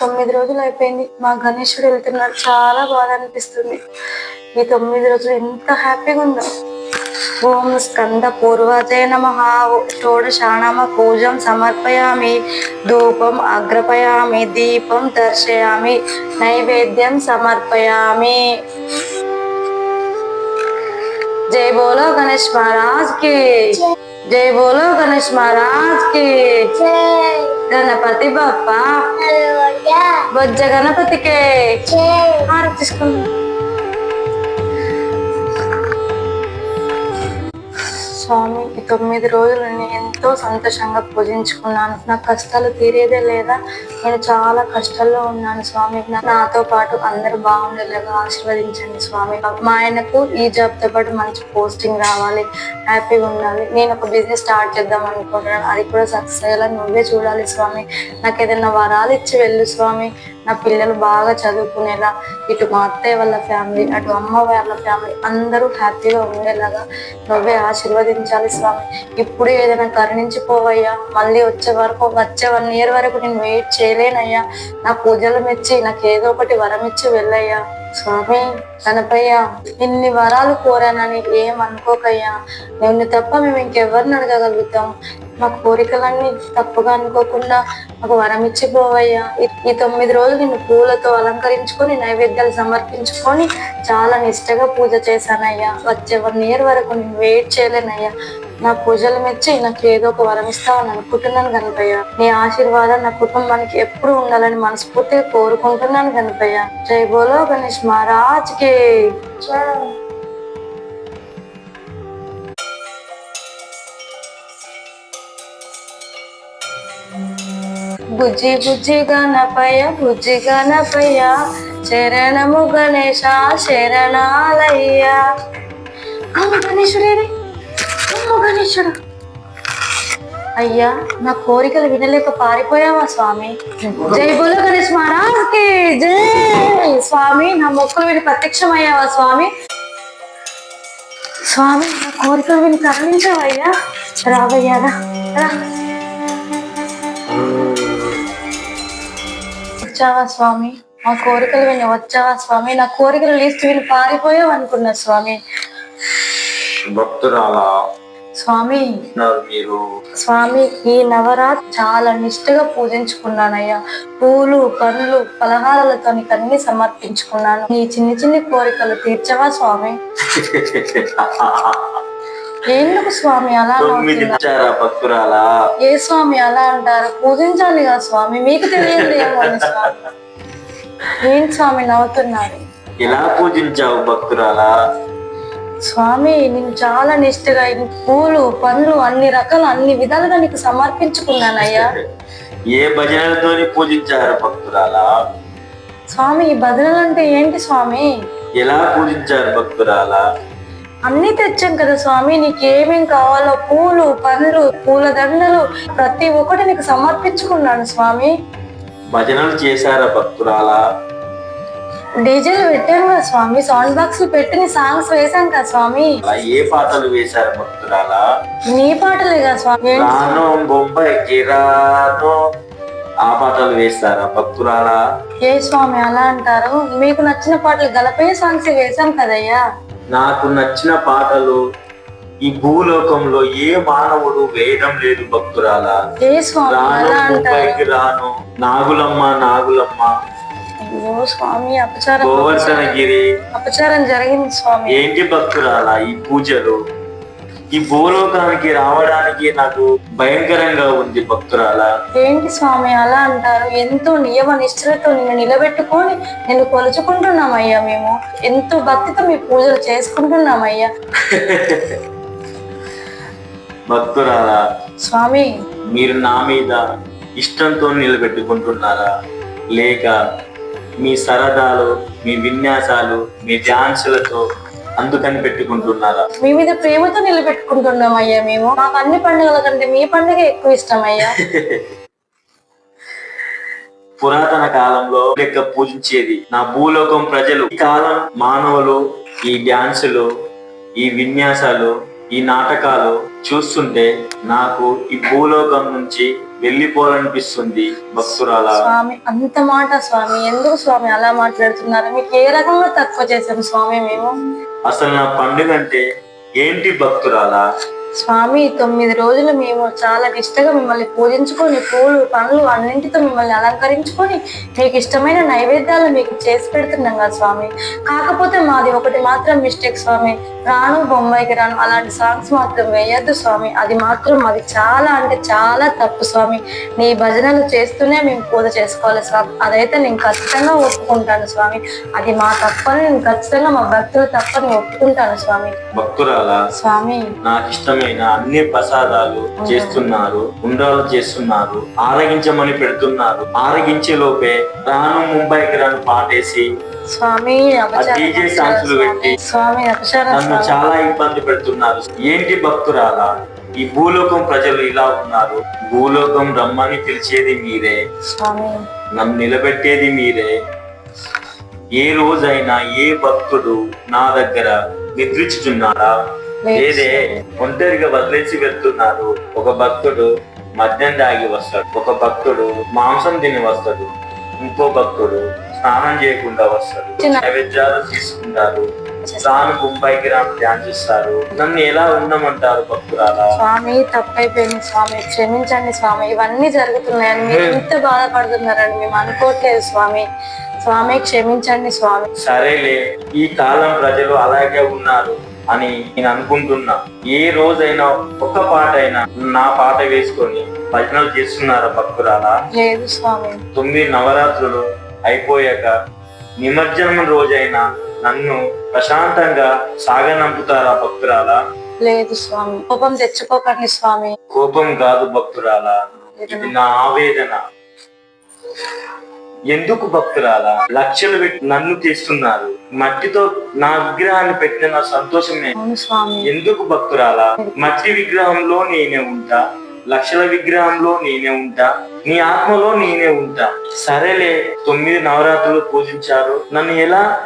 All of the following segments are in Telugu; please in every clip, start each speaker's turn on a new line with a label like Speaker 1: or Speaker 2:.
Speaker 1: తొమ్మిది రోజులు అయిపోయింది. మా గణేశుడు వెళ్తున్నాడు చాలా బాధ అనిపిస్తుంది. ఈ తొమ్మిది రోజులు ఎంత హ్యాపీగా ఉందో. ఓం స్కంద పూర్వతే నమ. షోడశానామ పూజం సమర్పయామి. ధూపం అగ్రపయామి. దీపం దర్శయామి. నైవేద్యం సమర్పయామి. జై బోలో గణేష్ మహారాజ్కి జై బోలో గణేష్ మహారాజ్కి గణపతి బప్ప బొజ్జ గణపతికే హారతి తీసుకుందాం స్వామి ఈ తొమ్మిది రోజులు నేను ఎంతో సంతోషంగా పూజించుకున్నాను నా కష్టాలు తీరేదే లేదా? నేను చాలా కష్టాల్లో ఉన్నాను స్వామి. నాతో పాటు అందరూ బాగుండేలాగా ఆశీర్వదించండి స్వామి. మా ఆయనకు ఈ జాబ్తో పాటు మంచి పోస్టింగ్ రావాలి. హ్యాపీగా ఉండాలి. నేను ఒక బిజినెస్ స్టార్ట్ చేద్దాం అనుకుంటున్నాను. అది కూడా సక్సెస్ అయ్యేలా నువ్వే చూడాలి స్వామి. నాకు ఏదైనా వరాలు ఇచ్చి వెళ్ళు స్వామి. నా పిల్లలు బాగా చదువుకునేలా ఇటు మా అత్తయ్య వాళ్ళ ఫ్యామిలీ అటు అమ్మ వాళ్ళ ఫ్యామిలీ అందరూ హ్యాపీగా ఉండేలాగా నువ్వే ఆశీర్వదించాలి స్వామి. ఇప్పుడు ఏదైనా కరుణించిపోవయ్యా. మళ్ళీ వచ్చే వరకు వచ్చే వన్ ఇయర్ వరకు నేను వెయిట్ చేయలేనయ్యా. నా పూజలు మెచ్చి నాకు ఏదో ఒకటి వరం ఇచ్చి వెళ్ళయ్యా. స్వామి గణపయ్య ఇన్ని వరాలు కోరానని ఏం అనుకోకయ్యా. నిన్ను తప్ప మేము ఇంకెవరిని అడగగలుగుతాం. మా కోరికలన్నీ తప్పుగా అనుకోకుండా ఒక వరం ఇచ్చిపోవయ్యా ఈ- ఈ తొమ్మిది రోజులు నేను పూలతో అలంకరించుకొని నైవేద్యాలు సమర్పించుకొని చాలా నిష్టగా పూజ చేశానయ్యా. వచ్చే వన్ ఇయర్ వరకు నేను వెయిట్ చేయలేనయ్యా. నా పూజలు మెచ్చి నాకు ఏదో ఒక వరం ఇస్తావని అనుకుంటున్నాను కనపయ్య. నీ ఆశీర్వాదం నా కుటుంబానికి ఎప్పుడు ఉండాలని మనస్ఫూర్తిగా కోరుకుంటున్నాను గణపయ్య జై బోలో గణేష్ మహారాజ్ బుజ్జి బుజ్జి గణపయ బుజ్జి గణపయ శరణము గణేశ శరణాలయ్య. అమ్మ గణేశుడేది అమ్మ గణేశుడు. అయ్యా నా కోరికలు వినలేక పారిపోయావా స్వామి? జై బోలో గణేష్ మహారాజ్కి. జై. స్వామి నా మొక్కులు విని ప్రత్యక్షమయ్యావా స్వామి? స్వామి నా కోరికలు విని తరలించావయ్యా రావయ్యా రా, వచ్చావా స్వామి? మా కోరికలు విని వచ్చావా స్వామి? నా కోరికలు లిస్ట్ విని పారిపోయావు అనుకున్నా స్వామి.
Speaker 2: భక్తురాలా
Speaker 1: స్వామి
Speaker 2: మీరు.
Speaker 1: స్వామి ఈ నవరాత్రి చాలా నిష్ఠగా పూజించుకున్నానయ్యా. పూలు పండ్లు పలహారాలతో నీకు అన్ని సమర్పించుకున్నాను. నీ చిన్ని చిన్ని కోరికలు తీర్చవా స్వామి? ఎందుకు స్వామి అలా
Speaker 2: భక్తురాలా?
Speaker 1: ఏ స్వామి అలా అంటారు? పూజించాలి కదా స్వామి మీకు తెలియదు ఏమో అని స్వామి. నవ్వుతున్నారు?
Speaker 2: ఎలా పూజించావు భక్తురాలా?
Speaker 1: స్వామి నేను చాలా నిష్ఠగా పూలు పండ్లు అన్ని రకాల అన్ని విధాలుగా నీకు సమర్పించుకున్నానయ్యా.
Speaker 2: ఏ భజనలతోని పూజించారు భక్తురాలా?
Speaker 1: స్వామి ఈ భజనలు అంటే ఏంటి స్వామి?
Speaker 2: ఎలా పూజించారు భక్తురాలా?
Speaker 1: అన్ని తెచ్చాం కదా స్వామి నీకు ఏమేం కావాలో పూలు పండ్లు పూల దండలు ప్రతి ఒక్కటి నీకు సమర్పించుకున్నాను స్వామి.
Speaker 2: భజనలు చేశారా భక్తురాలా?
Speaker 1: డీజేలు పెట్టాను కదా స్వామి సౌండ్ బాక్స్ పెట్టి నీ సాంగ్స్ వేశాం కదా స్వామి.
Speaker 2: ఏ పాటలు వేశారు భక్తురాలా?
Speaker 1: నీ పాటలే కదా స్వామి?
Speaker 2: రాను బొంబాయికి రాను. ఆ పాటలు వేస్తారా భక్తురాలా?
Speaker 1: ఏ స్వామి అలా అంటారు. మీకు నచ్చిన పాటలు గలపయ్య సాంగ్స్ వేశాం కదయ్యా.
Speaker 2: నాకు నచ్చిన పాటలు ఈ భూలోకంలో ఏ మానవుడు వేయడం లేదు భక్తురాలా? రాను ముంబైకి రాను. నాగులమ్మ నాగులమ్మ.
Speaker 1: స్వామి అపచారం
Speaker 2: గోవర్ధనగిరి.
Speaker 1: అపచారం జరిగింది స్వామి.
Speaker 2: ఏంటి భక్తురాలా ఈ పూజలు? ఈ భూలోకానికి రావడానికి నాకు భయంకరంగా ఉంది భక్తురాలా.
Speaker 1: ఏంటి స్వామి అలా అంటారు? ఎంతో నియమ నిష్ఠలతో నిన్ను నిలబెట్టుకొని నిన్ను కొలుచుకుంటున్నామయ్యా మేము. ఎంతో భక్తితో మీ పూజలు చేసుకుంటున్నామయ్యా.
Speaker 2: భక్తురాలా
Speaker 1: స్వామి.
Speaker 2: మీరు నా మీద ఇష్టంతో నిలబెట్టుకుంటున్నారా? లేక మీ సరదాలు మీ విన్యాసాలు మీ డాన్సులతో అందుకని పెట్టుకుంటున్నారా?
Speaker 1: మీ మీద ప్రేమతో నిలబెట్టుకుంటున్నామయ్యా మేము. మాకు అన్ని పండుగల కంటే మీ పండుగ ఎక్కువ ఇష్టం అయ్యా.
Speaker 2: పురాతన కాలంలో లెక్క పూజించేది నా భూలోకం ప్రజలు. ఈ కాలం మానవులు ఈ డ్యాన్సులు ఈ విన్యాసాలు ఈ నాటకాలు చూస్తుంటే నాకు ఈ భూలోకం నుంచి వెళ్ళిపోవాలనిపిస్తుంది భక్తురాల?
Speaker 1: స్వామి అంత మాట స్వామి. ఎందుకు స్వామి అలా మాట్లాడుతున్నారు? మీకు ఏ రకంగా తక్కువ చేశాం స్వామి మేము?
Speaker 2: అసలు నా పండుగ అంటే ఏంటి భక్తురాలా?
Speaker 1: స్వామి తొమ్మిది రోజులు మేము చాలా నిష్టగా మిమ్మల్ని పూజించుకొని పూలు పండ్లు అన్నింటితో మిమ్మల్ని అలంకరించుకొని మీకు ఇష్టమైన నైవేద్యాలు మీకు చేసి పెడుతున్నాం కదా స్వామి. కాకపోతే మాది ఒకటి మాత్రం మిస్టేక్ స్వామి. రాను బొంబాయికి రాను అలాంటి సాంగ్స్ మాత్రం వేయద్దు స్వామి. అది మాత్రం అది చాలా అంటే చాలా తప్పు స్వామి. నీ భజనలు చేస్తూనే మేము పూజ చేసుకోవాలి స్వామి. అదైతే నేను ఖచ్చితంగా ఒప్పుకుంటాను స్వామి. అది మా తప్పని నేను ఖచ్చితంగా మా భక్తులు తప్పని ఒప్పుకుంటాను స్వామి.
Speaker 2: భక్తురాలా?
Speaker 1: స్వామి.
Speaker 2: నాకు ఇష్టమైన అన్ని ప్రసాదాలు చేస్తున్నారు ఉండ్రాలు చేస్తున్నారు ఆరగించమని పెడుతున్నారు. ఆరగించే లోపే రాను ముంబైకి రాను పాటేసి
Speaker 1: స్వామి
Speaker 2: లు పెట్టి
Speaker 1: స్వామి
Speaker 2: నన్ను. చాలా ఇబ్బంది పెడుతున్నారు. ఏంటి భక్తురాలా? ఈ భూలోకం ప్రజలు ఇలా ఉన్నారు. భూలోకం రమ్మని పిలిచేది మీరే. నన్ను నిలబెట్టేది మీరే. ఏ రోజైనా ఏ భక్తుడు నా దగ్గర నిద్రించుచున్నారా లేదే ఒంటరిగా వదిలేసి వెళ్తున్నారు ఒక భక్తుడు మద్యం దాగి వస్తాడు. ఒక భక్తుడు మాంసం తిని వస్తాడు. ఇంకో భక్తుడు స్నానం చేయకుండా వస్తాడు. నైవేద్యాలు తీసుకుంటారు. తాను ముంబైకి రాను ధ్యాన్ చేస్తారు. నన్ను ఎలా ఉండమంటారు భక్తురాలా?
Speaker 1: స్వామి తప్పైపోయింది స్వామి. క్షమించండి స్వామి. ఇవన్నీ జరుగుతున్నాయని మీరు ఎంత బాధపడుతున్నారని మేము అనుకోవట్లేదు స్వామి. స్వామి క్షమించండి స్వామి.
Speaker 2: సరేలే. ఈ కాలం ప్రజలు అలాగే ఉన్నారు. అని నేను అనుకుంటున్నా. ఏ రోజైనా ఒక్క పాట అయినా నా పాట వేసుకొని భజనలు చేస్తున్నారా భక్తురాలా?
Speaker 1: లేదు స్వామి.
Speaker 2: తొమ్మిది నవరాత్రులు అయిపోయాక నిమజ్జనం రోజైనా నన్ను ప్రశాంతంగా సాగనంపుతారా భక్తురాలా?
Speaker 1: లేదు స్వామి. కోపం తెచ్చుకోకండి స్వామి.
Speaker 2: కోపం కాదు భక్తురాలా. ఇది నా ఆవేదన. ఎందుకు భక్తురాలా? లక్షలు పెట్టి నన్ను తీస్తున్నారు. మట్టితో నా విగ్రహాన్ని పెట్టిన నా సంతోషమే. ఎందుకు భక్తురాలా? మట్టి విగ్రహంలో నేనే ఉంటా. లక్షల విగ్రహంలో నేనే ఉంటా. నీ ఆత్మలో నేనే ఉంటా. సరేలే తొమ్మిది నవరాత్రులు పూజించారు. నన్ను ఎలా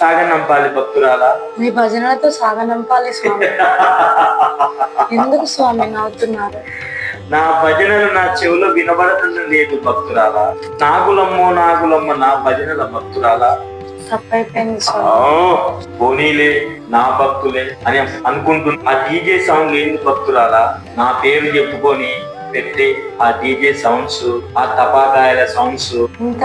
Speaker 2: సాగనంపాలి భక్తురాలా?
Speaker 1: మీ భజనలతో సాగనంపాలి స్వామి. ఎందుకు స్వామి నవ్వుతున్నారు?
Speaker 2: నా భజనలు నా చెవిలో వినబడటం లేదు భక్తురాలా. నాగులమ్మో నాగులమ్మ నా భజనల భక్తురాలా. పోనీలే నా భక్తులే అని అనుకుంటున్నా. ఆ డీజే సౌండ్ ఏంది భక్తురాలా? నా పేరు చెప్పుకొని పెట్టి ఆ డీజే సౌండ్స్ ఆ తపాకాయల సౌండ్స్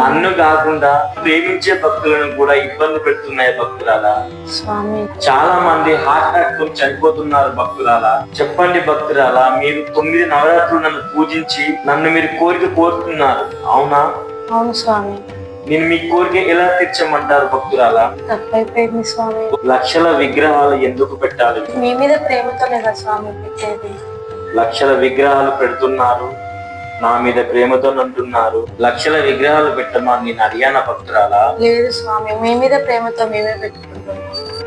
Speaker 2: నన్ను కాకుండా ప్రేమించే భక్తులను కూడా ఇబ్బంది పెడుతున్నాయి భక్తురాలా చాలా మంది హార్ట్ అటాక్తో చనిపోతున్నారు భక్తురాలా చెప్పండి భక్తురాలా మీరు తొమ్మిది నవరాత్రులు నన్ను పూజించి నన్ను మీరు కోరిక కోరుతున్నారు. అవునా?
Speaker 1: అవును స్వామి.
Speaker 2: నేను మీ కోరిక ఎలా తీర్చమంటారు భక్తురాలా
Speaker 1: తప్పైపోయింది స్వామి.
Speaker 2: లక్షల విగ్రహాలు ఎందుకు పెట్టాలి?
Speaker 1: మీ మీద ప్రేమతోనే కదా స్వామి పెట్టేది?
Speaker 2: లక్షల విగ్రహాలు పెడుతున్నారు. నా మీద ప్రేమతో అంటున్నారు లక్షల విగ్రహాలు పెట్టమని నేను అడిగాన భక్తురాలా?
Speaker 1: లేదు స్వామి మీ మీద ప్రేమతో మేమే పెట్టుకుంటున్నాం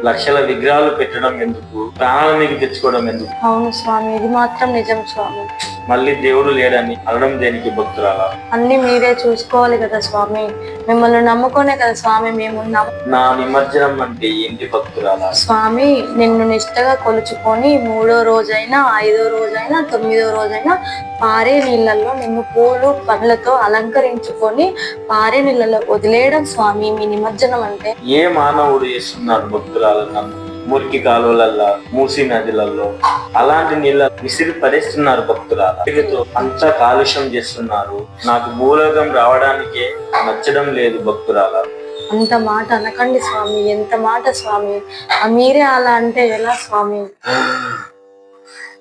Speaker 2: లక్షల విగ్రహాలు పెట్టడం ఎందుకు? ప్రాణాల మీకు తెచ్చుకోవడం ఎందుకు?
Speaker 1: అవును స్వామి ఇది మాత్రం నిజం స్వామి.
Speaker 2: మళ్ళీ దేవుడు లేడని అనడం దేనికి భక్తురాలా?
Speaker 1: అన్ని మీరే చూసుకోవాలి కదా స్వామి. మిమ్మల్ని నమ్ముకోనే కదా స్వామి మేము
Speaker 2: నా నిమజ్జనం అంటే ఏంటి భక్తురాలా?
Speaker 1: స్వామి నిన్ను నిష్టగా కొలుచుకొని మూడో రోజైనా ఐదో రోజైనా తొమ్మిదో రోజైనా పారే నీళ్ళల్లో నిన్ను పూలు పండ్లతో అలంకరించుకొని పారే నీళ్ళలో వదిలేయడం స్వామి మీ నిమజ్జనం అంటే.
Speaker 2: ఏ మానవుడు చేస్తున్నారు భక్తురాలు నన్ను మురికి కాలువలల్లో మూసి నదులలో అలాంటి నీళ్ళ విసిరి పడేస్తున్నారు భక్తురాలు వీటితో అంత కాలుష్యం చేస్తున్నారు. నాకు భూలోకం రావడానికే నచ్చడం లేదు భక్తురాల
Speaker 1: అంత మాట అనకండి స్వామి ఎంత మాట స్వామి. ఆ మీరే అలా అంటే ఎలా స్వామి?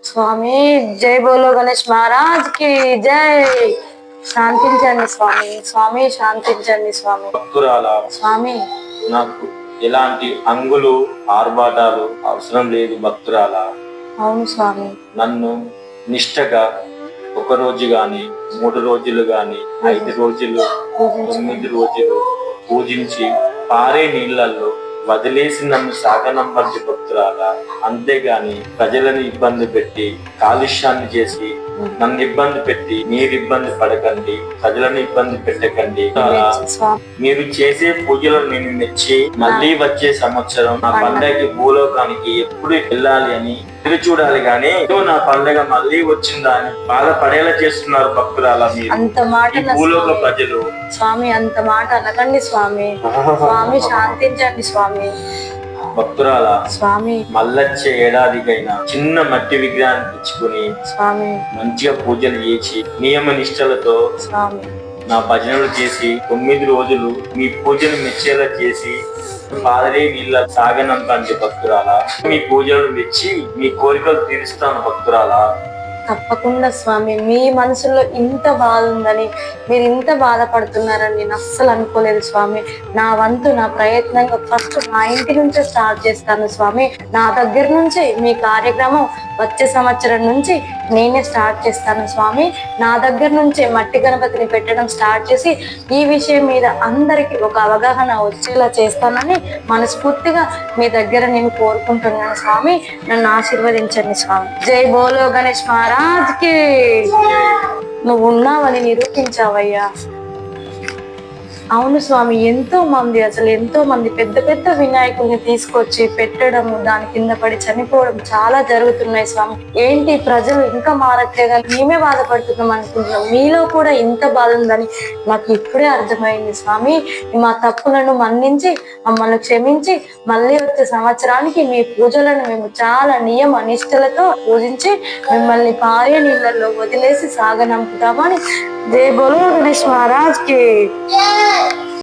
Speaker 1: స్వామి జై బోలో గణేష్ మహారాజ్కి జై. శాంతించండి స్వామి స్వామి శాంతించండి స్వామి.
Speaker 2: భక్తురాల.
Speaker 1: స్వామి.
Speaker 2: నాకు ఎలాంటి అంగులు ఆర్భాటాలు అవసరం లేదు భక్తురాల.
Speaker 1: అవును స్వామి.
Speaker 2: నన్ను నిష్టగా ఒక రోజు గాని మూడు రోజులు గాని ఐదు రోజులు తొమ్మిది రోజులు పూజించి పారే నీళ్ళల్లో వదిలేసి నన్ను సాగనంపంచి భక్తురాలా. అంతేగాని ప్రజలను ఇబ్బంది పెట్టి కాలుష్యాన్ని చేసి నన్ను ఇబ్బంది పెట్టి మీరు ఇబ్బంది పడకండి ప్రజలను ఇబ్బంది పెట్టకండి. అలా మీరు చేసే పూజలను నేను మెచ్చి మళ్ళీ వచ్చే సంవత్సరం నా పండగకి భూలోకానికి ఎప్పుడు వెళ్ళాలి అని ఎదురు చూడాలి గాని "ఇదో నా పండగ మళ్ళీ వచ్చిందా అని బాధపడేలా చేస్తున్నారు భక్తురాల మీరు.
Speaker 1: అంత మాట
Speaker 2: భూలోక ప్రజలు.
Speaker 1: స్వామి అంత మాట అనకండి స్వామి. స్వామి శాంతించండి స్వామి.
Speaker 2: భక్తురాల
Speaker 1: స్వామి.
Speaker 2: మళ్ళొచ్చే ఏడాదికైనా చిన్న మట్టి విగ్రహాన్ని తెచ్చుకుని
Speaker 1: స్వామి.
Speaker 2: మంచిగా పూజలు చేసి నియమ నిష్టలతో
Speaker 1: స్వామి.
Speaker 2: నా భజనలు చేసి తొమ్మిది రోజులు మీ పూజలు మెచ్చేలా చేసి పాదరే నీళ్ళ సాగనంపండి భక్తురాలా? మీ పూజలు మెచ్చి మీ కోరికలు తీరుస్తాను భక్తురాలా?
Speaker 1: తప్పకుండా స్వామి మీ మనసులో ఇంత బాధ ఉందని మీరు ఇంత బాధపడుతున్నారని నేను అస్సలు అనుకోలేదు స్వామి. నా వంతు నా ప్రయత్నంగా ఫస్ట్ నా ఇంటి నుంచే స్టార్ట్ చేస్తాను స్వామి. నా దగ్గర నుంచి మీ కార్యక్రమం వచ్చే సంవత్సరం నుంచి నేనే స్టార్ట్ చేస్తాను స్వామి. నా దగ్గర నుంచే మట్టి గణపతిని పెట్టడం స్టార్ట్ చేసి ఈ విషయం మీద అందరికీ ఒక అవగాహన వచ్చేలా చేస్తానని మనస్ఫూర్తిగా మీ దగ్గర నేను కోరుకుంటున్నాను స్వామి. నన్ను ఆశీర్వదించండి స్వామి. జై బోలో గణేష్ మహారాజ్కి నువ్వు ఉన్నావని నిరూపించావయ్యా. అవును స్వామి ఎంతో మంది అసలు ఎంతో మంది పెద్ద పెద్ద వినాయకుల్ని తీసుకొచ్చి పెట్టడం దాని కింద పడి చనిపోవడం చాలా జరుగుతున్నాయి స్వామి. ఏంటి ప్రజలు ఇంకా మారట్లేదని మేమే బాధపడుతున్నాం అనుకుంటున్నాం. మీలో కూడా ఇంత బాధ ఉందని మాకు ఇప్పుడే అర్థమైంది స్వామి. మా తప్పులను మన్నించి మమ్మల్ని క్షమించి మళ్ళీ వచ్చే సంవత్సరానికి మీ పూజలను మేము చాలా నియమ నిష్ఠలతో పూజించి మిమ్మల్ని పారే నీళ్ళల్లో వదిలేసి సాగనంపుతామని జై బోలో గణేష్ మహారాజ్కి. Woo!